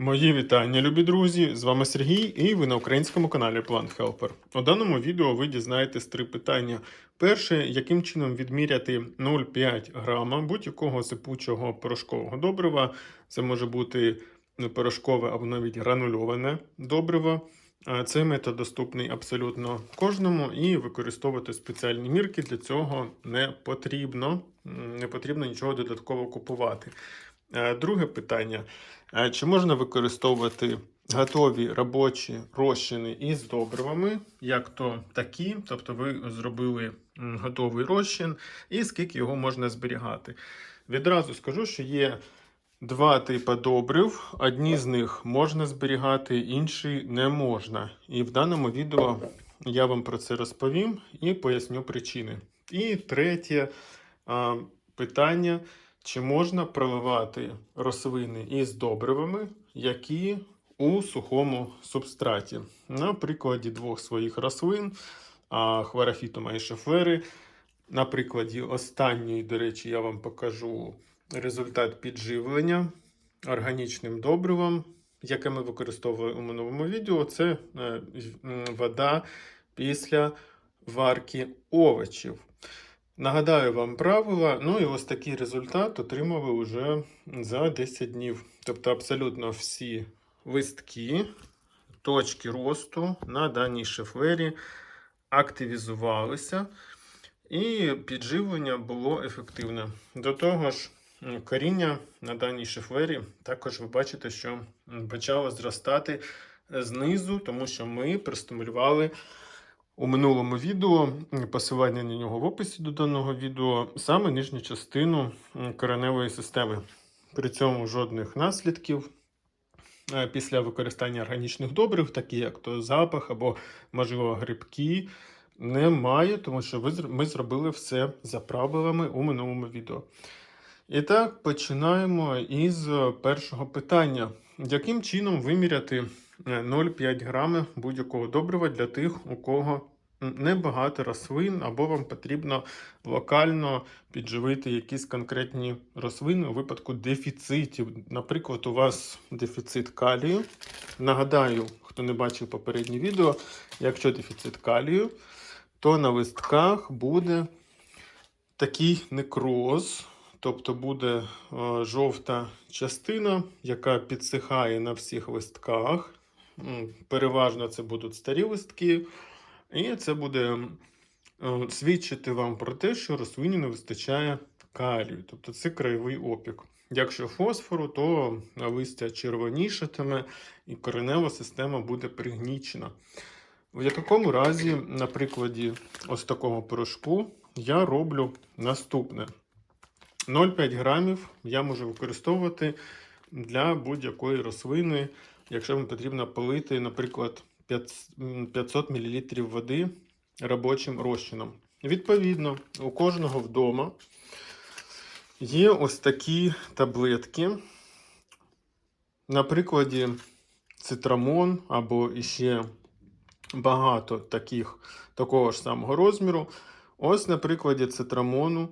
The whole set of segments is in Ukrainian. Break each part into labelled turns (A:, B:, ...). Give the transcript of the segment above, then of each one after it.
A: Мої вітання, любі друзі! З вами Сергій, і ви на українському каналі Plant Helper. У даному відео ви дізнаєтесь три питання. Перше, яким чином відміряти 0,5 грама будь-якого сипучого порошкового добрива. Це може бути ну, порошкове або навіть гранульоване добриво. Цей метод доступний абсолютно кожному, і використовувати спеціальні мірки для цього не потрібно. Не потрібно нічого додатково купувати. Е, Друге питання: Е, чи можна використовувати готові робочі розчини із добривами, як то такі, тобто ви зробили готовий розчин, і скільки його можна зберігати? Відразу скажу, що є два типи добрив. Одні з них можна зберігати, інші не можна. І в даному відео я вам про це розповім і поясню причини. І третє питання. Чи можна проливати рослини із добривами, які у сухому субстраті? На прикладі двох своїх рослин хлорофітума і шефери. На прикладі останньої, до речі, я вам покажу результат підживлення органічним добривом, яке ми використовували у минулому відео. Це е, вода після варки овочів. Нагадаю вам правила, ну і ось такий результат отримали вже за 10 днів. Тобто абсолютно всі листки, точки росту на даній шефлері активізувалися, і підживлення було ефективне. До того ж, коріння на даній шефлері також ви бачите, що почало зростати знизу, тому що ми простимулювали у минулому відео, посилання на нього в описі до даного відео, саме нижню частину кореневої системи. При цьому жодних наслідків е, після використання органічних добрив, такі як то запах або, можливо, грибки, немає, тому що ми зробили все за правилами у минулому відео. І так, починаємо із е, першого питання. Яким чином виміряти е, 0,5 грами будь-якого добрива для тих, у кого небагато рослин, або вам потрібно локально підживити якісь конкретні рослини у випадку дефіцитів. Наприклад, у вас дефіцит калію. Нагадаю, хто не бачив попереднє відео, якщо дефіцит калію, то на листках буде такий некроз. Тобто буде е, жовта частина, яка підсихає на всіх листках. Переважно це будуть старі листки, і це буде е, свідчити вам про те, що рослині не вистачає калію. Тобто це краєвий опік. Якщо фосфору, то листя червонішатиме і коренева система буде пригнічена. В такому разі, на прикладі ось такого порошку, я роблю наступне. 0,5 грамів я можу використовувати для будь-якої рослини, якщо вам потрібно полити, наприклад, 500 мл води робочим розчином. Відповідно, у кожного вдома є ось такі таблетки. На прикладі цитрамон або іще багато таких, такого ж самого розміру. Ось на прикладі цитрамону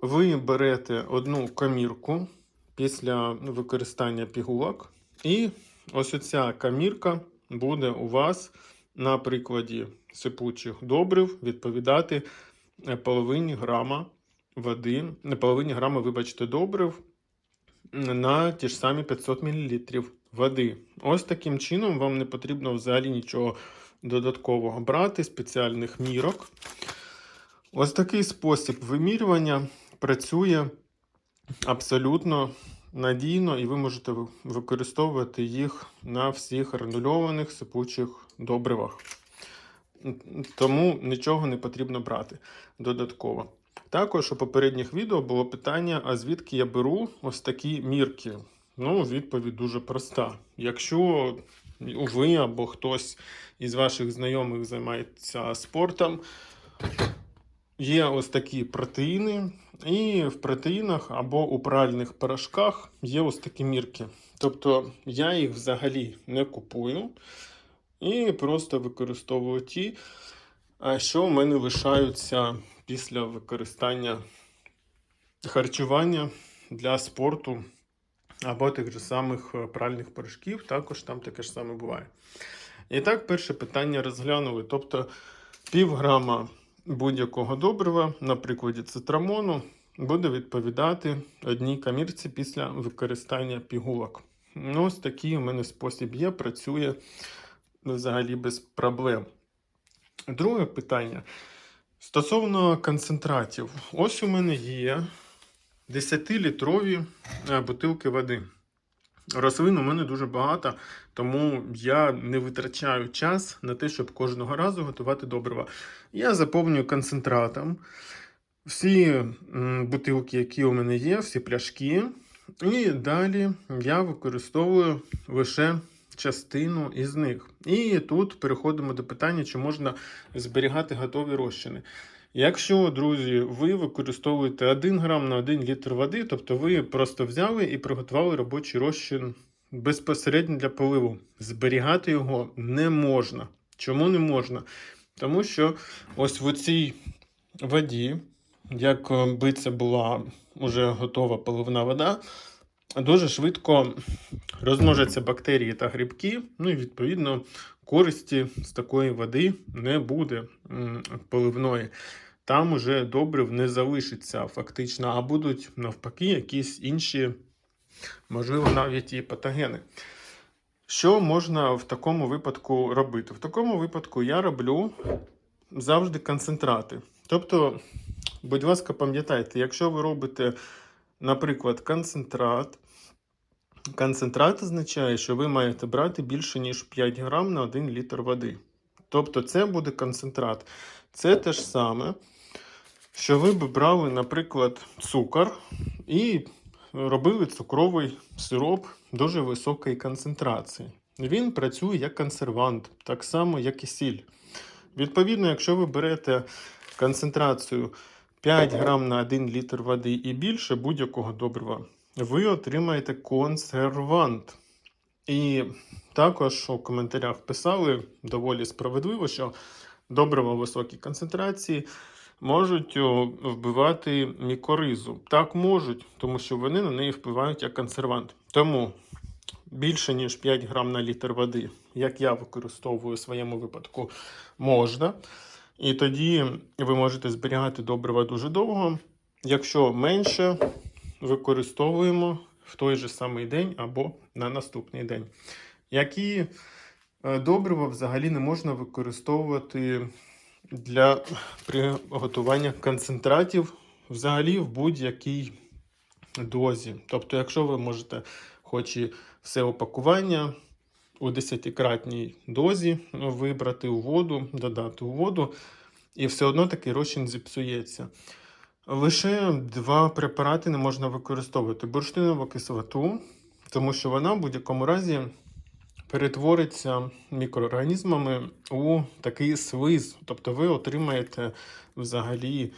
A: ви берете одну камірку після використання пігулок, і ось оця камірка буде у вас на прикладі сипучих добрив відповідати е, половині грама води, не половині грама, вибачте, добрив на ті ж самі 500 мл води. Ось таким чином вам не потрібно взагалі нічого додаткового брати, спеціальних мірок. Ось такий спосіб вимірювання працює абсолютно надійно, і ви можете використовувати їх на всіх гранульованих сипучих добривах. Тому нічого не потрібно брати додатково. Також у попередніх відео було питання: а звідки я беру ось такі мірки? Ну, відповідь дуже проста. Якщо ви або хтось із ваших знайомих займається спортом, Є ось такі протеїни, і в протеїнах або у пральних порошках є ось такі мірки. Тобто я їх взагалі не купую і просто використовую ті, що у мене лишаються після використання харчування для спорту або тих же самих е, пральних порошків, також там таке ж саме буває. І так, перше питання розглянули. Тобто пів грама будь-якого добрива, на прикладі цитрамону, буде відповідати одній камірці після використання пігулок. Ну, ось такий у мене спосіб є, працює взагалі без проблем. Друге питання. Стосовно концентратів, ось у мене є 10-літрові е, бутилки води. Рослин у мене дуже багато, тому я не витрачаю час на те, щоб кожного разу готувати добрива. Я заповнюю концентратом всі бутилки, які у мене є, всі пляшки. І далі я використовую лише частину із них. І тут переходимо до питання, чи можна зберігати готові розчини. Якщо, друзі, ви використовуєте 1 грам на 1 літр води, тобто ви просто взяли і приготували робочий розчин безпосередньо для поливу. Зберігати його не можна. Чому не можна? Тому що ось в цій воді, якби це була вже готова поливна вода, дуже швидко розмножаться бактерії та грибки, ну і відповідно користі з такої води не буде поливної. Там уже добрив не залишиться фактично, а будуть навпаки якісь інші, можливо, навіть і патогени. Що можна в такому випадку робити? В такому випадку я роблю завжди концентрати. Тобто, будь ласка, пам'ятайте, якщо ви робите, наприклад, концентрат, концентрат означає, що ви маєте брати більше, ніж 5 грам на 1 літр води. Тобто, це буде концентрат. Це те ж саме, що ви б брали, наприклад, цукор і робили цукровий сироп дуже високої концентрації. Він працює як консервант, так само, як і сіль. Відповідно, якщо ви берете концентрацію 5 грам на 1 літр води і більше будь-якого добрива, ви отримаєте консервант. І також у коментарях писали доволі справедливо, що добрива високій концентрації можуть вбивати мікоризу. Так можуть, тому що вони на неї впливають як консервант. Тому більше ніж 5 грам на літр води, як я використовую у своєму випадку, можна. І тоді ви можете зберігати добрива дуже довго. Якщо менше, використовуємо в той же самий день або на наступний день. Які е, добрива взагалі не можна використовувати для приготування концентратів взагалі в будь-якій дозі. Тобто, якщо ви можете хоч і все опакування у 10-кратній дозі вибрати у воду, додати у воду, і все одно такий розчин зіпсується. Лише два препарати не можна використовувати: бурштинову кислоту, тому що вона в будь-якому разі перетвориться мікроорганізмами у такий слиз. Тобто ви отримаєте взагалі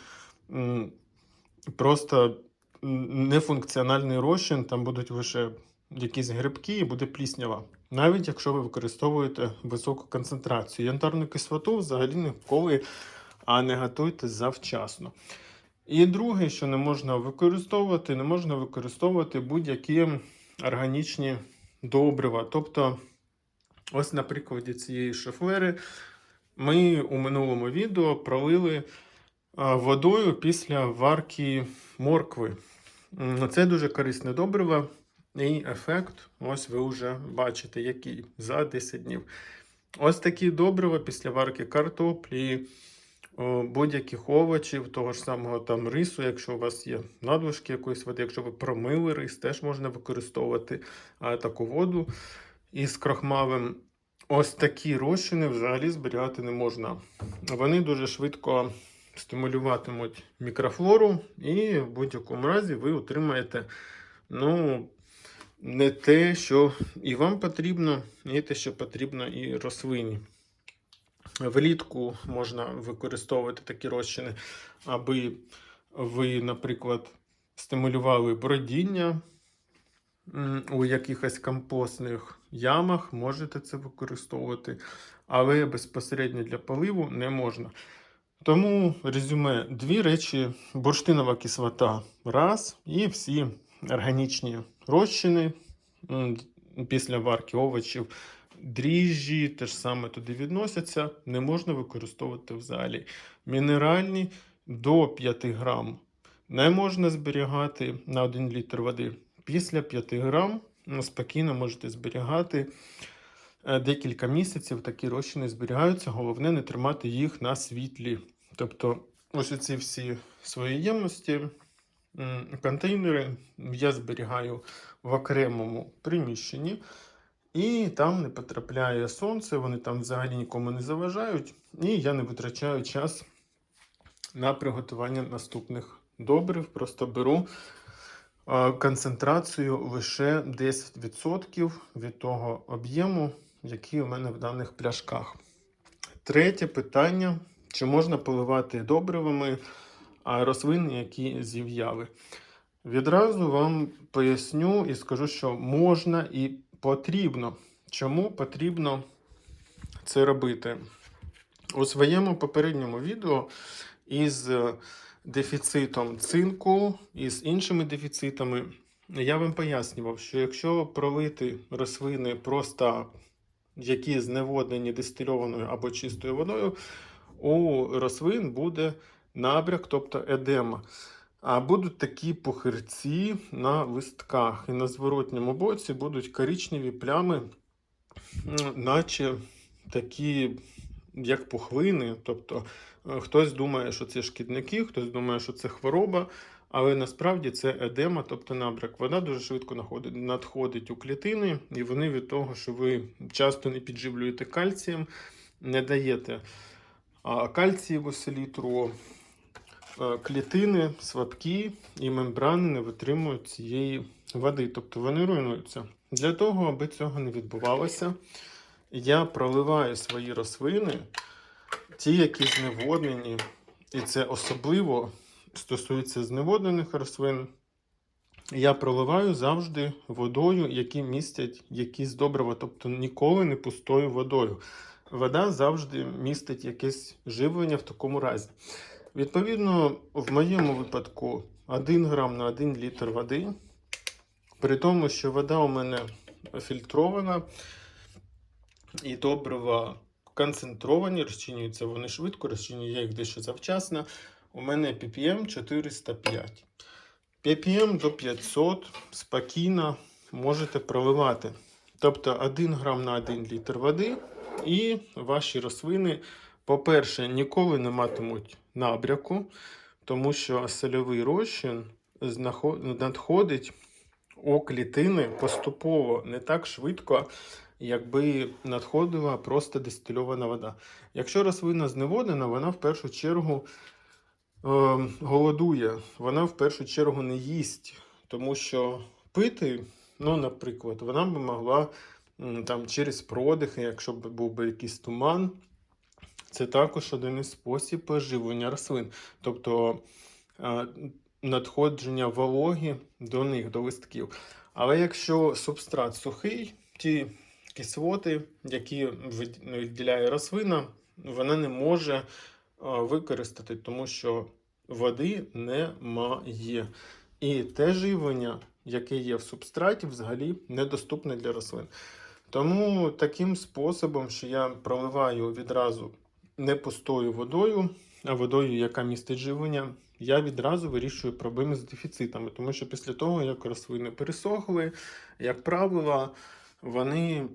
A: просто нефункціональний розчин, там будуть лише якісь грибки і буде пліснява. Навіть якщо ви використовуєте високу концентрацію. Янтарну кислоту взагалі ніколи а не готуйте завчасно. І друге, що не можна використовувати, не можна використовувати будь-які органічні добрива. Тобто, ось на прикладі цієї шофлери ми у минулому відео пролили водою після варки моркви. Це дуже корисне добриво, і ефект, ось ви вже бачите, який за 10 днів. Ось такі добрива після варки картоплі, будь-яких овочів, того ж самого там рису, якщо у вас є надлишки якоїсь води, якщо ви промили рис, теж можна використовувати таку воду із крохмалем. Ось такі розчини взагалі зберігати не можна. Вони дуже швидко стимулюватимуть мікрофлору, і в будь-якому разі ви отримаєте ну, не те, що і вам потрібно, і те, що потрібно і рослині. Влітку можна використовувати такі розчини, аби ви, наприклад, стимулювали бродіння у якихось компостних ямах, можете це використовувати, але безпосередньо для поливу не можна. Тому резюме: дві речі: бурштинова кислота раз, і всі органічні розчини після варки овочів. Дріжджі теж саме туди відносяться, не можна використовувати взагалі. Мінеральні до 5 грам не можна зберігати на 1 літр води. Після 5 грам спокійно можете зберігати е, декілька місяців. Такі розчини зберігаються. Головне не тримати їх на світлі. Тобто, ось ці всі свої ємності, контейнери я зберігаю в окремому приміщенні. І там не потрапляє сонце, вони там взагалі нікому не заважають, і я не витрачаю час на приготування наступних добрив. Просто беру концентрацію лише 10% від того об'єму, який у мене в даних пляшках. Третє питання: чи можна поливати добривами рослини, які зів'яли? Відразу вам поясню і скажу, що можна і потрібно. Чому потрібно це робити? У своєму попередньому відео із дефіцитом цинку і з іншими дефіцитами я вам пояснював, що якщо пролити рослини просто які зневоднені дистильованою або чистою водою, у рослин буде набряк, тобто едема. А будуть такі пухирці на листках. І на зворотньому боці будуть коричневі плями, наче такі, як пухлини. Тобто е, хтось думає, що це шкідники, хтось думає, що це хвороба. Але насправді це едема, тобто набряк. Вона дуже швидко надходить у клітини, і вони від того, що ви часто не підживлюєте кальцієм, не даєте кальцієву селітру, е, клітини слабкі і мембрани не витримують цієї води, тобто вони руйнуються. Для того, аби цього не відбувалося, я проливаю свої рослини, ті, які зневоднені, і це особливо стосується зневоднених рослин. Я проливаю завжди водою, які містять якісь добрива, тобто ніколи не пустою водою. Вода завжди містить якесь живлення в такому разі. Відповідно, в моєму випадку 1 грам на 1 літр води. При тому, що вода у мене фільтрована і добрива концентровані, розчинюються вони швидко, розчинюю я їх дещо завчасно. У мене ppm 405. ppm до 500 спокійно можете проливати. Тобто 1 грам на 1 літр води, і ваші рослини, по-перше, ніколи не матимуть набряку, тому що сольовий розчин надходить у клітини поступово, не так швидко, якби надходила просто дистильована вода. Якщо рослина зневоднена, вона в першу чергу е, голодує, вона в першу чергу не їсть, тому що пити, ну, наприклад, вона б могла там, через продихи, якщо б був би якийсь туман. Це також один із спосіб живлення рослин. Тобто е, надходження вологи до них, до листків. Але якщо субстрат сухий, ті кислоти, які вид- виділяє рослина, вона не може використати, тому що води немає. І те живлення, яке є в субстраті, взагалі недоступне для рослин. Тому таким способом, що я проливаю відразу не пустою водою, а водою, яка містить живлення, я відразу вирішую проблеми з дефіцитами. Тому що після того, як рослини пересохли, як правило, вони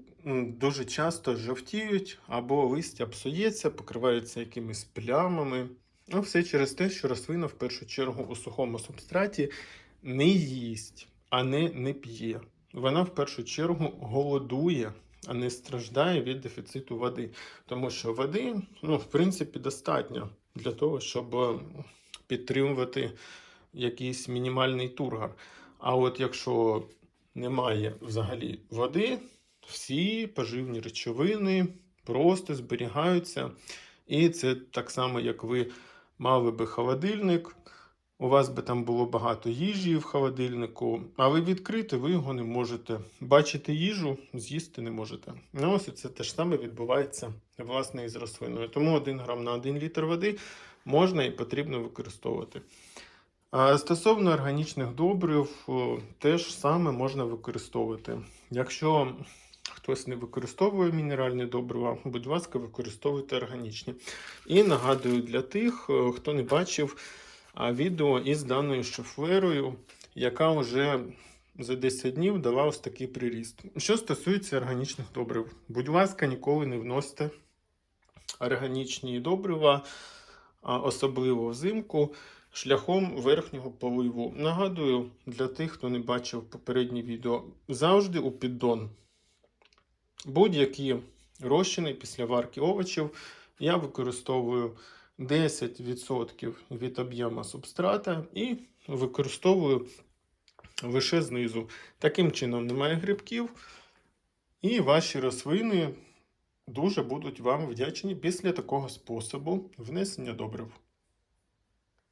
A: дуже часто жовтіють або листя псується, покриваються якимись плямами. Ну, все через те, що рослина в першу чергу у сухому субстраті не їсть, а не, не п'є. Вона в першу чергу голодує, а не страждає від дефіциту води. Тому що води, ну, в принципі, достатньо для того, щоб е, підтримувати якийсь мінімальний тургор. А от якщо немає взагалі води, всі поживні речовини просто зберігаються. І це так само, як ви мали би холодильник. У вас би там було багато їжі в холодильнику, але відкрити ви його не можете. Бачити їжу, з'їсти не можете. Ну, ось це те ж саме відбувається власне із рослиною. Тому 1 грам на 1 літр води можна і потрібно використовувати. Стосовно органічних добрив, теж саме можна використовувати. Якщо хтось не використовує мінеральні добрива, будь ласка, використовуйте органічні. І нагадую для тих, хто не бачив відео із даною шифлерою, яка вже за 10 днів дала ось такий приріст. Що стосується органічних добрив, будь ласка, ніколи не вносьте органічні добрива, особливо взимку, шляхом верхнього поливу. Нагадую для тих, хто не бачив попереднє відео, завжди у піддон. Будь-які розчини після варки овочів я використовую 10% від об'єму субстрата і використовую лише знизу. Таким чином немає грибків, і ваші рослини дуже будуть вам вдячні після такого способу внесення добрив.